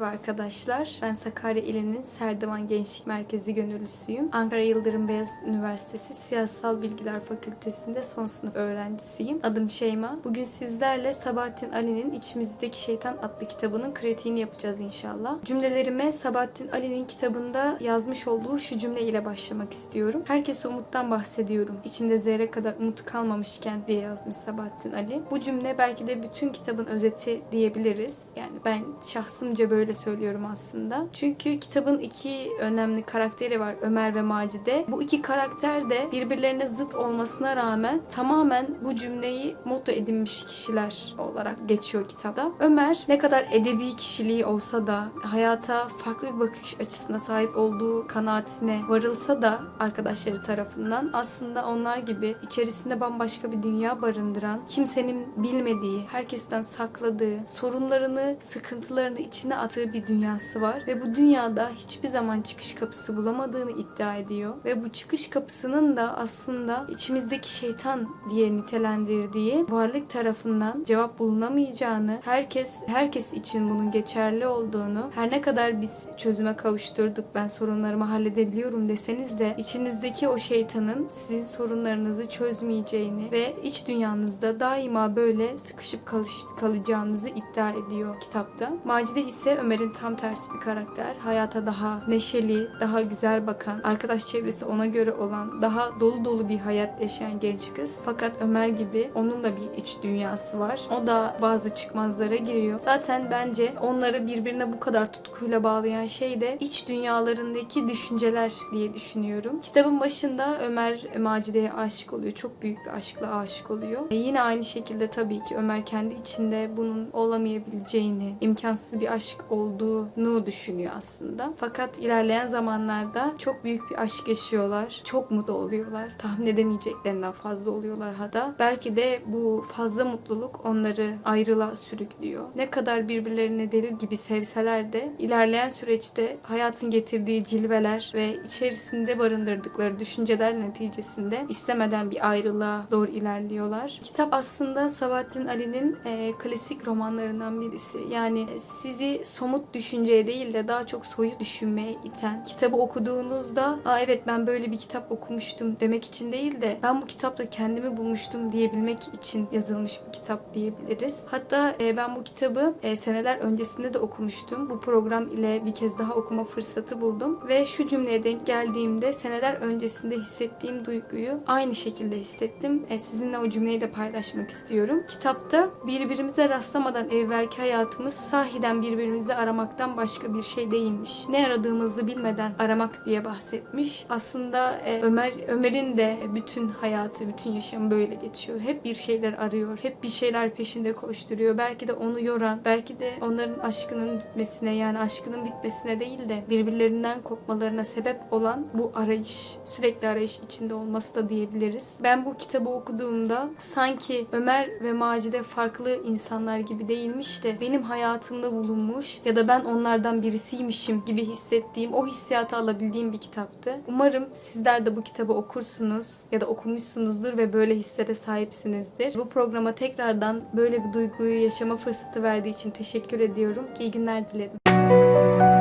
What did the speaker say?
Merhaba arkadaşlar. Ben Sakarya ilinin Serdivan Gençlik Merkezi gönüllüsüyüm. Ankara Yıldırım Beyazıt Üniversitesi Siyasal Bilgiler Fakültesi'nde son sınıf öğrencisiyim. Adım Şeyma. Bugün sizlerle Sabahattin Ali'nin İçimizdeki Şeytan adlı kitabının kritiğini yapacağız inşallah. Cümlelerime Sabahattin Ali'nin kitabında yazmış olduğu şu cümle ile başlamak istiyorum. Herkese umuttan bahsediyorum. İçimde zerre kadar umut kalmamışken diye yazmış Sabahattin Ali. Bu cümle belki de bütün kitabın özeti diyebiliriz. Yani ben şahsımca böyle söylüyorum aslında. Çünkü kitabın iki önemli karakteri var Ömer ve Macide. Bu iki karakter de birbirlerine zıt olmasına rağmen tamamen bu cümleyi motto edinmiş kişiler olarak geçiyor kitapta. Ömer ne kadar edebi kişiliği olsa da hayata farklı bir bakış açısına sahip olduğu kanaatine varılsa da arkadaşları tarafından aslında onlar gibi içerisinde bambaşka bir dünya barındıran, kimsenin bilmediği, herkesten sakladığı, sorunlarını, sıkıntılarını içine attığı bir dünyası var ve bu dünyada hiçbir zaman çıkış kapısı bulamadığını iddia ediyor ve bu çıkış kapısının da aslında içimizdeki şeytan diye nitelendirdiği varlık tarafından cevap bulunamayacağını, herkes herkes için bunun geçerli olduğunu, her ne kadar biz çözüme kavuşturduk, ben sorunlarımı halledebiliyorum deseniz de içinizdeki o şeytanın sizin sorunlarınızı çözmeyeceğini ve iç dünyanızda daima böyle sıkışıp kalış, kalacağınızı iddia ediyor kitapta. Macide ise Ömer'in tam tersi bir karakter. Hayata daha neşeli, daha güzel bakan, arkadaş çevresi ona göre olan, daha dolu dolu bir hayat yaşayan genç kız. Fakat Ömer gibi onun da bir iç dünyası var. O da bazı çıkmazlara giriyor. Zaten bence onları birbirine bu kadar tutkuyla bağlayan şey de iç dünyalarındaki düşünceler diye düşünüyorum. Kitabın başında Ömer Macide'ye aşık oluyor. Çok büyük bir aşkla aşık oluyor. E yine aynı şekilde tabii ki Ömer kendi içinde bunun olamayabileceğini, imkansız bir aşk olduğunu düşünüyor aslında. Fakat ilerleyen zamanlarda çok büyük bir aşk yaşıyorlar. Çok mutlu oluyorlar. Tahmin edemeyeceklerinden fazla oluyorlar hatta. Belki de bu fazla mutluluk onları ayrılığa sürüklüyor. Ne kadar birbirlerine deli gibi sevseler de ilerleyen süreçte hayatın getirdiği cilveler ve içerisinde barındırdıkları düşünceler neticesinde istemeden bir ayrılığa doğru ilerliyorlar. Kitap aslında Sabahattin Ali'nin e, klasik romanlarından birisi. Yani sizi somut düşünceye değil de daha çok soyut düşünmeye iten, kitabı okuduğunuzda Aa evet ben böyle bir kitap okumuştum demek için değil de ben bu kitapla kendimi bulmuştum diyebilmek için yazılmış bir kitap diyebiliriz. Hatta e, ben bu kitabı e, seneler öncesinde de okumuştum. Bu program ile bir kez daha okuma fırsatı buldum ve şu cümleye denk geldiğimde seneler öncesinde hissettiğim duyguyu aynı şekilde hissettim. E, sizinle o cümleyi de paylaşmak istiyorum. Kitapta birbirimize rastlamadan evvelki hayatımız sahiden birbirimizi aramaktan başka bir şey değilmiş. Ne aradığımızı bilmeden aramak diye bahsetmiş. Aslında e, Ömer Ömer'in de bütün hayatı, bütün yaşamı böyle geçiyor. Hep bir şeyler arıyor. Hep bir şeyler peşinde koşturuyor. Belki de onu yoran, belki de onların aşkının bitmesine yani aşkının bitmesine değil de birbirlerinden kopmalarına sebep olan bu arayış, sürekli arayış içinde olması da diyebiliriz. Ben bu kitabı okuduğumda sanki Ömer ve Macide farklı insanlar gibi değilmiş de benim hayatımda bulunmuş ya da ben onlardan birisiymişim gibi hissettiğim, o hissiyatı alabildiğim bir kitaptı. Umarım sizler de bu kitabı okursunuz ya da okumuşsunuzdur ve böyle hislere sahipsinizdir. Bu programa tekrardan böyle bir duyguyu yaşama fırsatı verdiği için teşekkür ediyorum. İyi günler dilerim.